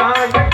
மாய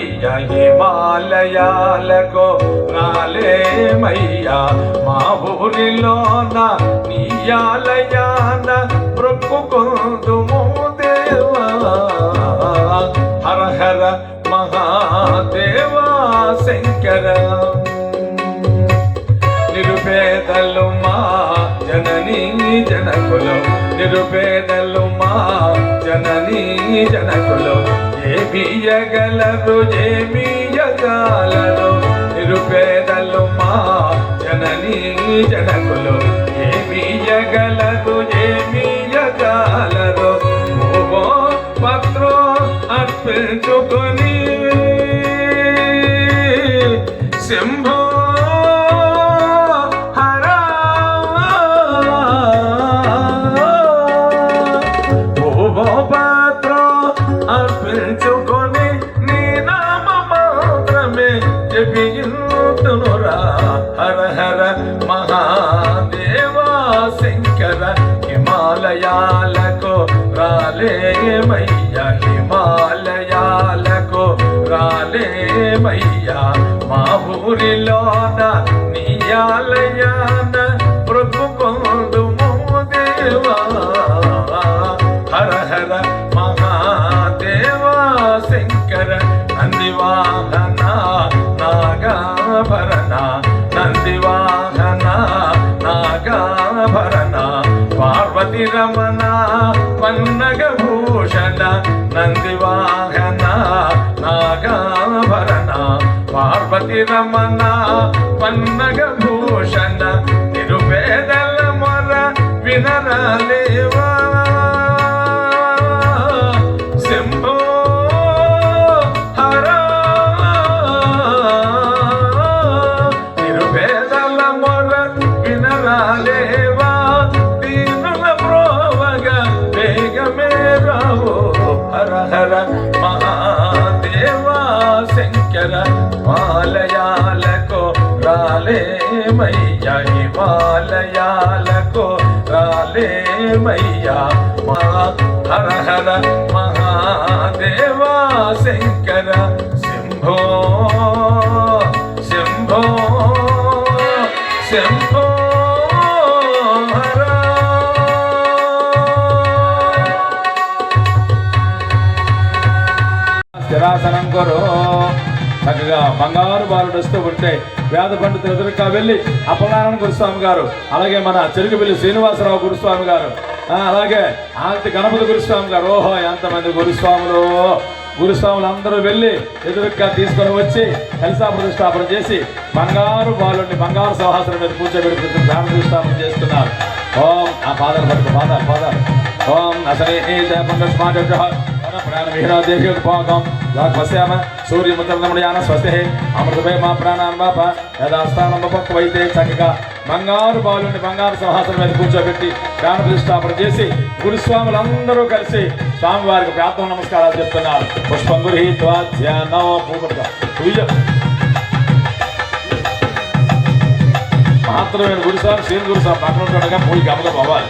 మయ్యా హిమాలయాలకు రాలేమయ్య మా ఊరిలోన నీయాలయాన బ్రొక్కుకుందుము దేవా. హర హర మహాదేవా శంకర. నిరుపేదలో జనకులు నిరుపేదలు మా జననీ జనకులు ఏమియగలరు ఏమియగాలరు నిరుపేదలు మా జననీ జనకులు ఏమియగలరు ఏమియగాలరు ఓ పత్రో అర్పించుకొని శంభో రాలేమయ్య హిమాలయాలకు రాలేమయ్యా మా ఊరిలోన నీయాలయాన ప్రభుకొందు దేవా హర హర మహాదేవా శంకర నందివాహన నాగాభరణ నందివాహన నాగాభరణ పార్వతి రమణ పన్నగభూషణ నందివాహన నాగాభరణ పార్వతి రమణ పన్నగ భూషణ నిరుపేదల మొర వినరాలేవా? శంభో హర నిరుపేదల మొర వినరాలేవా? రాలేమయ్యా హిమాలయాలకు రాలేమయ్యా. మా హర హర మహాదేవా శంకర శంభో శంభో శంభో స్థిరాసనం కొరు చక్కగా బంగారు బాలుడు వస్తూ ఉంటే వేద పండితులు ఎదురుగా వెళ్ళి అప్పలనారాయణ గురుస్వామి గారు అలాగే మన చెరుకుపల్లి శ్రీనివాసరావు గురుస్వామి గారు అలాగే ఆంతి గణపతి గురుస్వామి గారు ఓహో ఎంతమంది గురుస్వాములు. గురుస్వాములు అందరూ వెళ్ళి ఎదురుగా తీసుకొని వచ్చి కలిసా ప్రతిష్టాపన చేసి బంగారు బాలుడిని బంగారు సింహాసనం మీద కూర్చోబెట్టి ప్రాణ ప్రతిష్టాపన చేస్తున్నారు. ఓం ఆ పాదాలు పట్టుకు పాదాలు పాదాలు. ఓం అసలే ప్రాణవిహీనోదేహ్యోపాకం యాక్ పశ్యామ సూర్యముద్రమయాన స్వస్తి అమృతమయ మా ప్రాణాన్ బాప యథాస్థానం పక్కవైతే చక్కగా బంగారు బాలుని బంగారు సింహాసనం మీద కూర్చోబెట్టి ప్రాణ ప్రతిష్టాపన చేసి గురుస్వాములందరూ కలిసి స్వామివారికి ప్రార్థన నమస్కారాలు చెప్తున్నారు. పుష్పం గృహీత్వా ధ్యానం మహత్తరమైన పూజ మహాత్రమైన గురుసార్ శ్రీ గురుసార్ పక్కన ఉండగా పోయి గమగం అవ్వాలి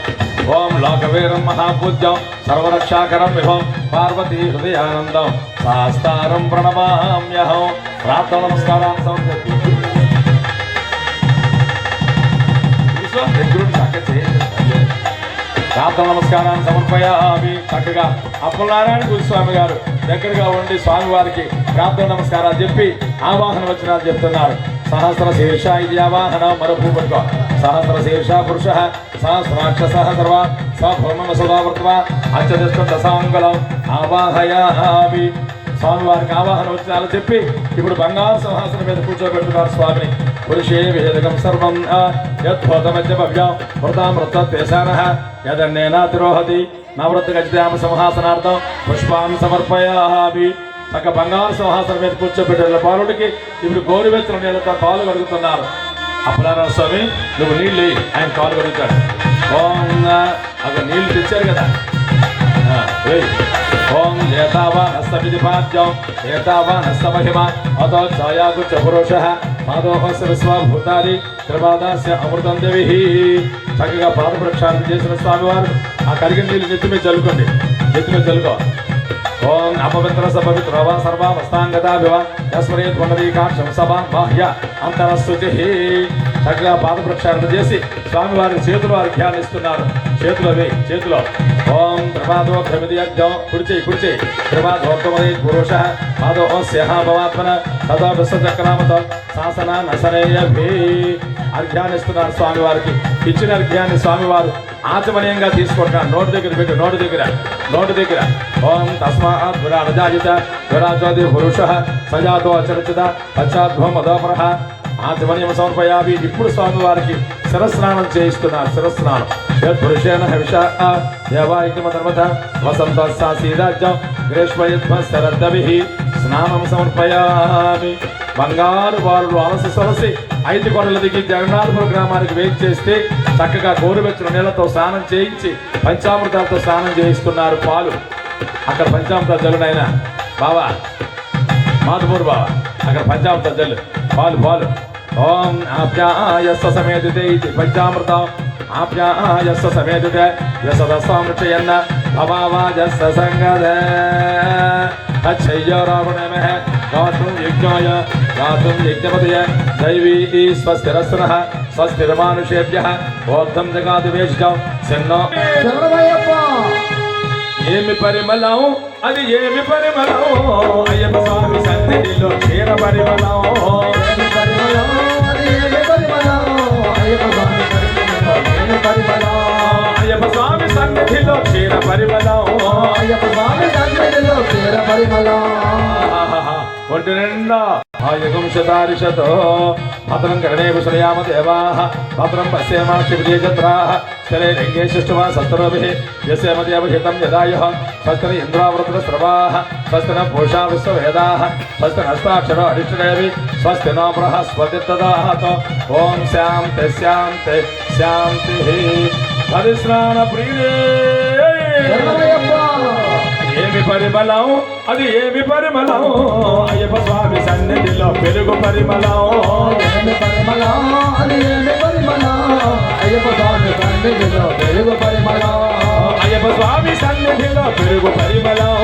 ఓం లోకవీరం మహాపూజ్యం సర్వరక్షాకరం విభం పార్వతీ హృదయానందం. శాస్తారం ప్రణమామ్యహం ప్రార్థన నమస్కారం సమర్పించి దగ్గరుండి చక్కగా ప్రార్థన నమస్కారాన్ని సమర్పయామి. చక్కగా అప్పలనారాయణ గురుస్వామి గారు దగ్గరగా ఉండి స్వామివారికి ప్రార్థన నమస్కారాలు చెప్పి ఆవాహన వచనాలు చెప్తున్నారు. సహస్రశీర్ష శీర్ష ఇది సహస్రశీర్ష పురుష సహస్రాక్షస సర్వా సభూమ సదావర్తవ అత్యధిష్ట దశాంగులం ఆవాహయామి. స్వామివారికి ఆవాహన వచనాలు చెప్పి ఇప్పుడు బంగారు సింహాసనం మీద కూర్చోబెట్టున్నారు స్వామిని. పురుషే వేదకం సర్వం యద్భూతమధ్య భవ్యం వృతామృతేశాన యదన్నేనాతిరోహతి నవృత్తగజామ సింహాసనార్థం పుష్పాన్ని సమర్పయామి. ఒక బంగారు సింహాసనం మీద కూర్చోబెట్టిన బాలుడికి ఇప్పుడు గోరువెచ్చల నీళ్ళతో పాలు కడుగుతున్నారు. అప్పలారావు స్వామి నువ్వు నీళ్ళు ఆయన పాలు కడుగుతాడు. ఓం అక్కడ నీళ్ళు తెచ్చారు కదా. ఓం ఏతావాన్ హస్తవిధిపాద్యం ఏతావాన్ హస్తమహిమ అతో ఛాయాగుచ్చ పురుష పాదోహ శిరస్వ భూతాది త్రిపాదాస్య అమృతం దేవి చక్కగా పాద ప్రక్షాళన చేసిన స్వామివారు ఆ కరిగిన నీళ్ళు నెత్తి మీద చల్లుకోండి. నెత్తి మీద చల్లుకో. ఓం అపవిత్ర సపవిత్ర వా సర్వావస్థాంగతాభివ యస్మరే పునరీకాక్షం సభ బాహ్య అంతరస్థుతి చక్కగా పాద ప్రక్షాళన చేసి స్వామివారి చేతులు వారు ధ్యానిస్తున్నారు. చేతులు అవి చేతిలో. ఓం ప్రభాతో భ్రమిది యజ్ఞం. కుడిచే కుడిచే ప్రభాతోత్తమది పురుష పాదో సింహాభవాత్మన భవాత్మన తదా విశ్వచక్రామత శాసన నసనేయభి. అర్ఘ్యాన్నిస్తున్నారు స్వామివారికి. ఇచ్చిన అర్ఘ్యాన్ని స్వామివారు ఆచమనీయంగా తీసుకుంటున్నారు నోటి దగ్గర పెట్టు నోటి దగ్గర నోటి దగ్గర. ఓం తస్మాత్ విరాజాజిత విరాజాది పురుష సజాతో అచరచిత పశ్చాద్భవం అదోపరహ ఆచమనీయం సమర్పయామి. ఇప్పుడు స్వామివారికి శిరస్నానం చేయిస్తున్నారు శిరస్నానం. యత్పురుషేణ హవిష దేవాయికమధర్మత వసంత సీదాజ్యం గ్రీష్మయుద్మ శరద్దభి స్నానం సమర్పయామి. బంగారు బారులు అలసి సొలసి ఐదు కొండల దిగి జగన్నాథపురం గ్రామానికి వెయిట్ చేస్తే చక్కగా గోరువెచ్చని నీళ్ళతో స్నానం చేయించి పంచామృతాలతో స్నానం చేయిస్తున్నారు పాలు. అక్కడ పంచామృత జల్లునైనా బావా. మాధుమూరు బావ. అక్కడ పంచామృత జల్లు. పాలు పాలు. ఓం ఆప్యాయస్వ సమేతుతే ఇది పంచామృతం. ఆప్యాయస్వ సమేతుతే యసద సామృచయన్న భవావాజస్వ సంగద తచ్చయ్య గాతుం యజ్ఞాయ గాతుం యజ్ఞపతయ దైవీ స్వస్తిరస్సునః స్వస్తిరమానుషేభ్యः ఓర్ధం జగాదు వేషికం సెన్నో శరణమయ్యప్ప! ఏమి పరిమళం? అది ఏమి పరిమళం? అయ్యప్ప స్వామి సన్నిధిలో క్షీర పరిమళం. పరిమళం, అది ఏమి పరిమళం? అయ్యప్ప స్వామి ఏమి పరిమళం? అయ్యప్ప స్వామి సన్నిధిలో క్షీర పరిమళం. అయ్యప్ప స్వామి సన్నిధిలో తీర పరిమళం. ఒంటి నిండా ఆయుగం శతారిషతో భద్రం కరణే విషయామ దేవాః. భద్రం పశ్యేమ శివజేచంద్రాः స్థలే లింగే శిష్టుమా సస్తరోభిः యస్య మదేవహితం యదాయుः. స్వస్తిన ఇంద్రావృతుల స్రవా. స్వస్తిన భూషా విశ్వవేదా. స్వస్తిన హస్తాక్షర అరిష్టదేవి స్వస్తి నో బృహస్పతి తదాహత ఓం శాంతి శాంతి శాంతి. హరిస్నాన ప్రియుడే ఏమి పరిమళం? అది ఏమి పరిమళం? అయ్యప్ప స్వామి సన్నిధిలో పెరుగు పరిమళం. ఏమి పరిమళం, అది ఏమి పరిమళం? అయ్యప్ప స్వామి సన్నిధిలో పెరుగు పరిమళం. అయ్యప్ప స్వామి సన్నిధిలో పెరుగు పరిమళం.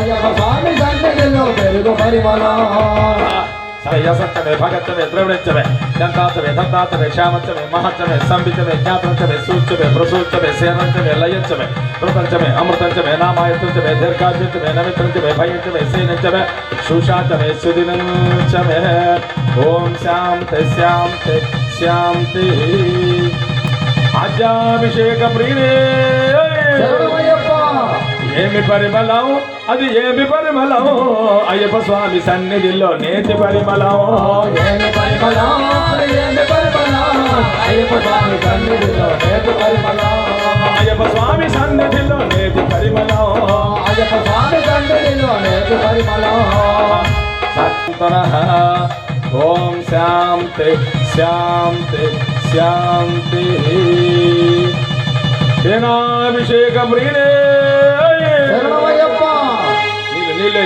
అయ్యప్ప స్వామి సన్నిధిలో పెరుగు పరిమళం. யசத்தமே பகத்தமே திரவிடச்சமே தந்தாத்தமே தந்தாத்தமே ஷாமச்சமே மகச்சமே சம்பிச்சமே ஜாத்திரச்சமே சூச்சமே பிரசூச்சமே சேனச்சமே லயச்சமே பிரபஞ்சமே அமிர்தஞ்சமே நாமாயத்தஞ்சமே தீர்காச்சமே நவித்தஞ்சமே பயஞ்சமே சீனச்சமே சுஷாச்சமே சுதினஞ்சமே ஓம் சாம் தே சாம் தே சாம் தே அஜாபிஷேக பிரியரே ఏమి పరిమళం? అది ఏమి పరిమళం? అయ్యప్ప స్వామి సన్నిధిలో నేతి పరిమళం. ఏమి పరిమళం, ఏమి పరిమళం? అయ్యప్ప స్వామి సన్నిధిలో నేతి పరిమళం. అయ్యప్ప స్వామి సన్నిధిలో నేతి పరిమళం. అయ్యప్ప స్వామి సన్నిధిలో నేతి పరిమళం. సత్వర ఓం శాంతి శాంతి శాంతి. సేనాభిషేక ప్రియుడే నీళ్ళు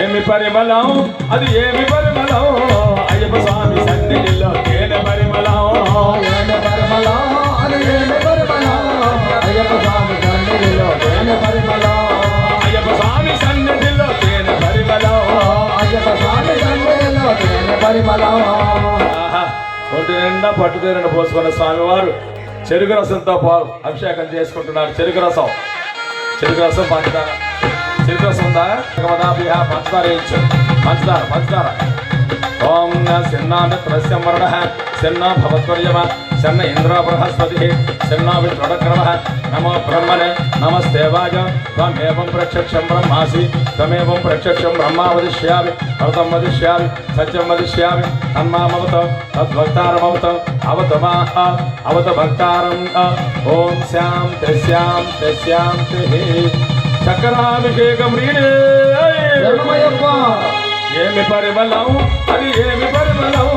ఏమి పరిమళం? అది ఏమి పరిమళం? అయ్యప్ప స్వామి సన్నిధిలో ఏమి పరిమళం. ఏమి పరిమళం, అది ఏమి పరిమళం? అయ్యప్ప స్వామి సన్నిధిలో ఏమి పరిమళం. అయ్యప్ప స్వామి సన్నిధిలో తేనె పరిమళం. అయ్యప్ప స్వామి సన్నిధిలో తేనె పరిమళం. ఒంటి నిండా పట్టు తీరని పోసుకున్న స్వామివారు చెరుకు రసంతో పాలు అభిషేకం చేసుకుంటున్నారు. చెరుకు రసం. చెరుకు రసం ಶಿಲ್ಪ ಸುಂದರ ಭಗವದಾಭಿಯ ಪಂಚದಾರೇಚ್ ಪಂಚದಾರ ಪಂಚದಾರ ಓಂ ನ ಸಿನ್ನ ಮಿತ್ರಸ್ಯ ಮರಣ ಸಿನ್ನ ಭವತ್ವರ್ಯಮ ಸಣ್ಣ ಇಂದ್ರ ಬೃಹಸ್ಪತಿ ಸಿನ್ನ ವಿಷ್ಣುಡಕ್ರಮ ನಮೋ ಬ್ರಹ್ಮನೆ ನಮಸ್ತೇವಾಯ ತ್ವಮೇವಂ ಪ್ರಕ್ಷಕ್ಷಂ ಬ್ರಹ್ಮಾಸಿ ತ್ವಮೇವಂ ಪ್ರಕ್ಷಕ್ಷಂ ಬ್ರಹ್ಮ ವದಿಷ್ಯಾಮಿ भरतम वदिष्या सत्यम वदिष्यामि तन्मामवत तद्भक्तारमवत अवत मा अवत भक्तारम् ॐ श्यां ते श्यां ते श्यां ते చక్రాభిషేకం రీడే ఏమి పరిమళం? అది ఏమి పరిమళం?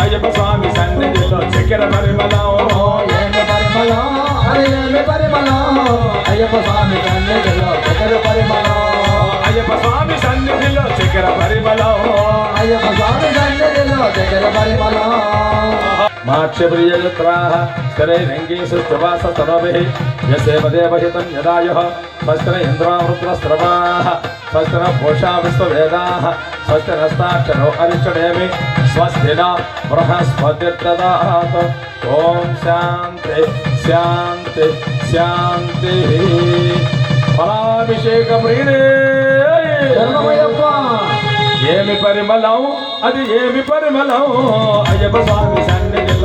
అయ్యప్ప స్వామి సన్నిధిలో చక్కెర పరిమళం. ఏమి పరిమళం, అది ఏమి పరిమళం? అయ్యప్ప స్వామి సన్నిధిలో చక్కెర పరిమళం. అయ్యప్ప స్వామి సన్నిధిలో చక్కెర పరిమళం. అయ్యప్ప స్వామి సన్నిధిలో దగ్గర పరిమళం. స్థిరైరంగేషు శ్రవాస తనోభిः యసేవదేవహితం యదాయుः స్వస్తిన ఇంద్రావృత్రస్రవాः స్వస్తిన పూషా విశ్వవేదాः స్వస్తి నస్తాక్షరో అరిష్టడేమి స్వస్తిన బృహస్పతిర్దదాత్ ఓం శాంతి శాంతి శాంతి ఫలాభిషేక ప్రియుడే శరణమయ్యప్ప ఏమి పరిమళం అది ఏమి పరిమళం? అయ్యప్ప స్వామి సన్నిధిలో ఫలం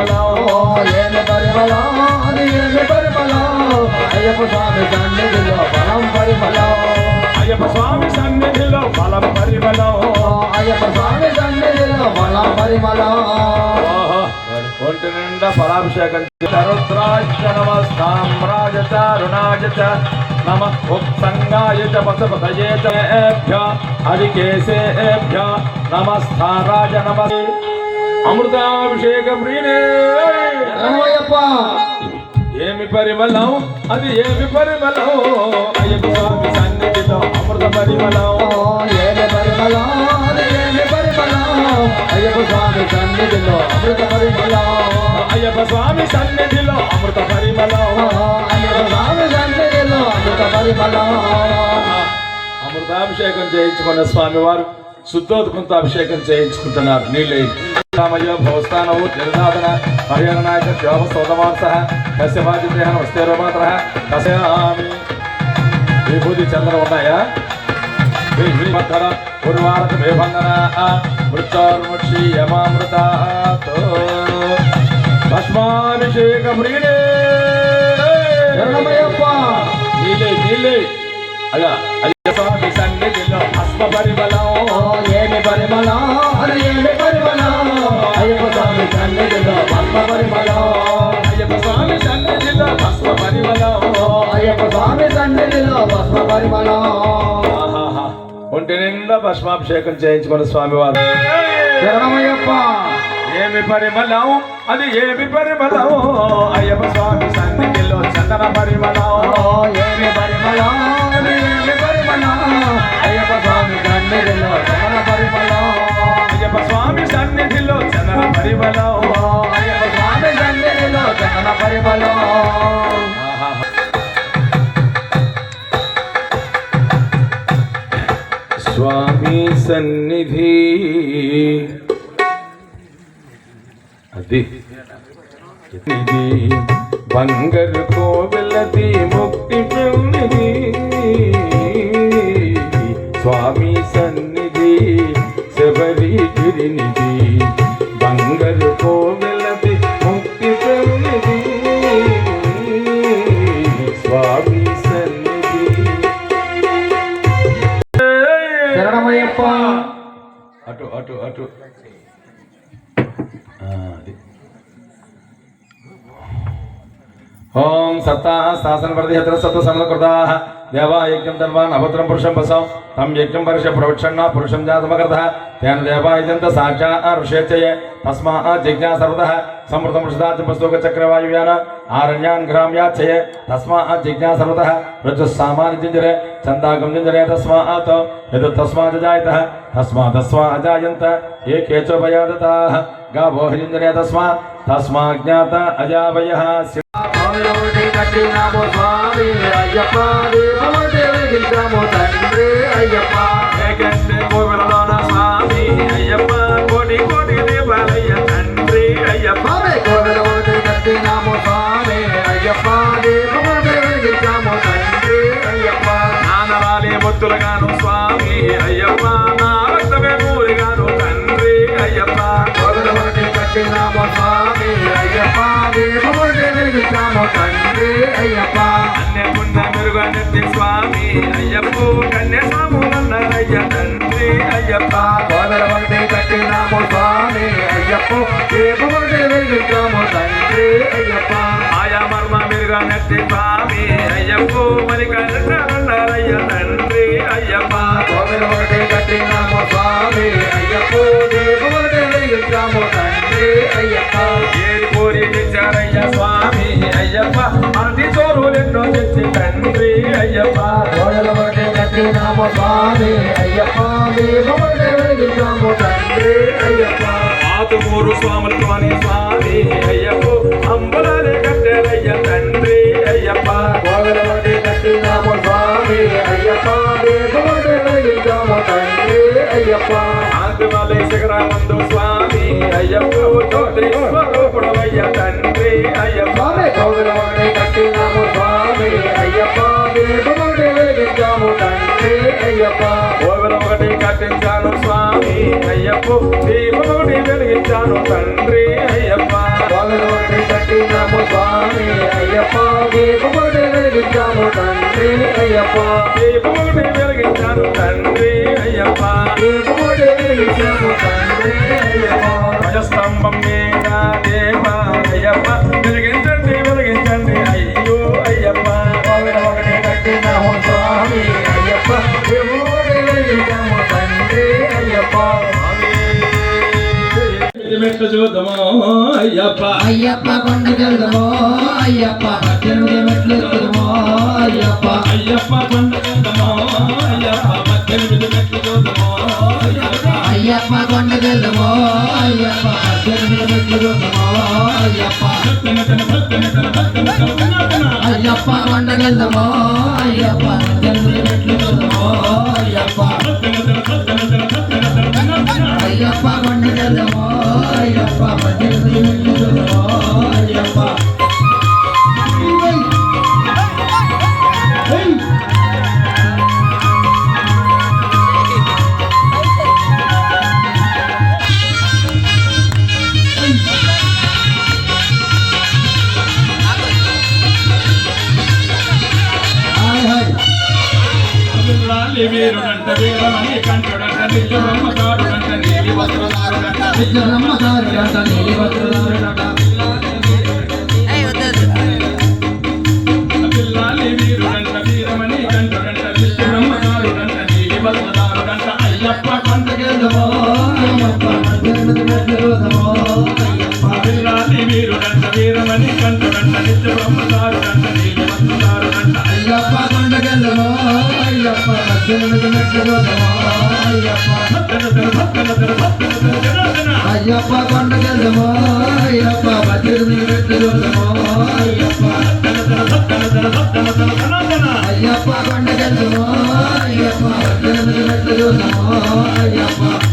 పరిమళం ఏమి పరిమళం అది ఏమి పరిమళం అయ్యప్ప స్వామి సన్నిధిలో బలం పరిమళం అయ్యప్ప స్వామి సన్నిధిలో ఫలం పరిమళం అయ్యప్ప స్వామి సన్నిధిలో బలం పరిమళం ఒంటి నిండా ఫలాభిషేకం రుద్రాజ నమస్తామ్రాజ రుణాజ చ నమ ఉత్సంగాయ చ పశుపతయే చ హరికేశేభ్య నమస్థారాజ అమృతాభిషేక ఏమి పరిమళం? అది ఏమి పరిమళం? అయ్యప్ప స్వామి సన్నిధిలో అమృత పరిమళం. ఏమి పరిమళం? అది ఏమి పరిమళం? అయ్యప్ప స్వామి సన్నిధిలో అమృత పరిమళం. అయ్యప్ప స్వామి సన్నిధిలో అమృత పరిమళం. ఓ అయ్యప్ప స్వామి సన్నిధిలో అమృత పరిమళం. అమృతాభిషేకం చేయించుకున్న స్వామి వారు శుద్ధోదకంతో అభిషేకం చేయించుకుంటున్నారు. నీళ్ళే రామయ్య భవస్థానవు నిర్దాదన హరిహర నాయక దేవ సోదమాంస కశ్య బాధ్యత వస్తే రోమాత్ర కశ్యామి విభూతి చంద్ర ఉన్నాయా మకర ఉర్వారక విభంగన మృత్యోర్ముక్షి యమామృత భస్మాభిషేక శరణమయ్యప్ప. నీలే నీలే అయ్యా అయ్య స్వామి సన్నిధిలో. భస్మ పరిమళం ఏమి పరిమళం ఏమి పరిమళం? అయ్యప్ప స్వామి సన్నిధిలో పద్మ పరిమళం. అయ్యప్ప స్వామి సన్నిధిలో భస్మ పరిమళం. అయ్యప్ప స్వామి సన్నిధిలో పద్మ పరిమళం. ఒంటి నిండా భస్మాభిషేకం చేయించుకున్న స్వామి వారు శరణమయ్యప్ప. ఏమి పరిమళం అది ఏమి పరిమళం? అటు అటు అటు ఆ, అది. ओम सत्ता स्थासन प्रति हत्र देवा यज्ञ तन्वान अभद्रम पुरुषम बसम तम यज्ञ परिष प्रवक्षण पुरुषम जातमकृत। तेन देवा यजंत साक्षा ऋषेचय तस्मा जिज्ञा सर्वद समृतम ऋषदा चुपस्तुक चक्रवायुयान आरण्यान ग्राम्या तस्मा जिज्ञा सर्वद ऋजु सामान जिंजर चंदागम जिंजर तस्मा तो यद तस्मा जायत तस्मा तस्मा अजायंत ये केचोपयादता गावो जिंजर तस्मा। तस्मा ज्ञाता अजावय கட்டினாமோ சுவாமி ஐயப்பா தீபமும் தெரிவிக்காமோ தன்றே ஐயப்பா ஜெகத்து கோவிலான சுவாமி ஐயப்பா கோடி கோடி தீபாலய தன்றே ஐயப்பா கோவிலோடு கட்டினாமோ சுவாமி ஐயப்பா தீபமும் தெரிவிக்காமோ தன்றே ஐயப்பா நானலாலே முத்துலகானு சுவாமி ஐயப்பா நாரத்தமே கூறுகானு தன்றே ஐயப்பா கோவிலோடு கட்டினாமோ சுவாமி ஐயப்பா தீபம் வெடிக்காம கண்டே ஐயப்பா. அன்னை முன்ன முருகனத்தின் சுவாமி ஐயப்போ கண்ணே சாமு நல்ல கோதர வந்தே கட்டி சுவாமி. ஐயப்போ தேவமர்கின்றோமோ தன்றே ஐயப்பா. ஆயா மர்மா மிருகா நெற்றி பாவி ஐயப்போ மலிகண்ட ஐயா நன்றி ஐயப்பா. கோவில் ஒருகை கட்டினாமோ சுவாமி ஐயப்போ தேவமர்கின்றோமோ தன்றே ஐயப்பா. ஏறி போரி நிச்சாரையா சுவாமி ஐயப்பா அந்தி சோருலென்றோ நெற்றி தன்றி ஐயப்பா. கோவில் ஒருகை கட்டினாமோ சுவாமி ஐயப்பா தேவமர்கின்றோமோ தன்றே ஐயப்பா. వెలిగించాము స్వామి అయ్యప్ప దీపముడి వెలిగించాము తండ్రి అయ్యప్ప ఆతుమూరు స్వాములతో అని స్వామి అయ్యప్ప అంబలాలే కట్టెలయ్య తండ్రి అయ్యప్ప కోవెలవడి కట్టినాము స్వామి అయ్యప్ప దీపముడి వెలిగించాము తండ్రి అయ్యప్ప ఆంధ్రవాలే శిఖరామందు స్వామి అయ్యప్ప తోటి స్వరూపుడవయ్య తండ్రి అయ్యప్ప స్వామి కోవెలవడి కట్టినాము స్వామి అయ్యప్ప దీపముడి వెలిగించాము తండ్రి అయ్యప్ప ఓవెల ఒకటి కట్టించాను స్వామి అయ్యప్ప దీపం ఒకటి వెలిగించాను తండ్రి అయ్యప్ప కోవెలవడి కట్టినాము స్వామి అయ్యప్ప దీపముడి వెలిగించాము తండ్రి అయ్యప్ప దీపం ఒకటి వెలిగించాను తండ్రి అయ్యప్ప దీపముడి వెలిగించాము తండ్రి అయ్యప్ప ధ్వజస్తంభం అయ్యప్ప మెట్లు చూద్దాము అయ్యప్ప అయ్యప్ప కొండకెళ్దామో అయ్యప్ప. పద్దెనిమిది మెట్లు అయ్యప్ప అయ్యప్ప కొండ అయ్యప్ప. అయ్యప్ప అయ్యప్ప కొండకెళ్దామో అయ్యప్ప పద్దెనిమిది మెట్లు ఎక్కుదామో అయ్యప్ప అయ్యప్ప కొండకెళ్దామో అయ్యప్ప పద్దెనిమిది మెట్లు ఎక్కుదామో అయ్యప్ప అయ్యప్ప వీరుడంట వీరమణి కంఠుడంట నిజమ్మ కాడుడంట నీలి వస్త్రధారుడంట విద్యనమ్మ దారి అంట నీలి వస్త్రధారుడట అయ్యప్ప పద్దెనిమిది మెట్లు ఎక్కుదామో అయ్యప్ప అయ్యప్ప కొండకెళ్దామో అయ్యప్ప పద్దెనిమిది మెట్లు ఎక్కుదామో అయ్యప్ప అయ్యప్ప కొండకెళ్దామో అయ్యప్ప పద్దెనిమిది మెట్లు ఎక్కుదామో అయ్యప్ప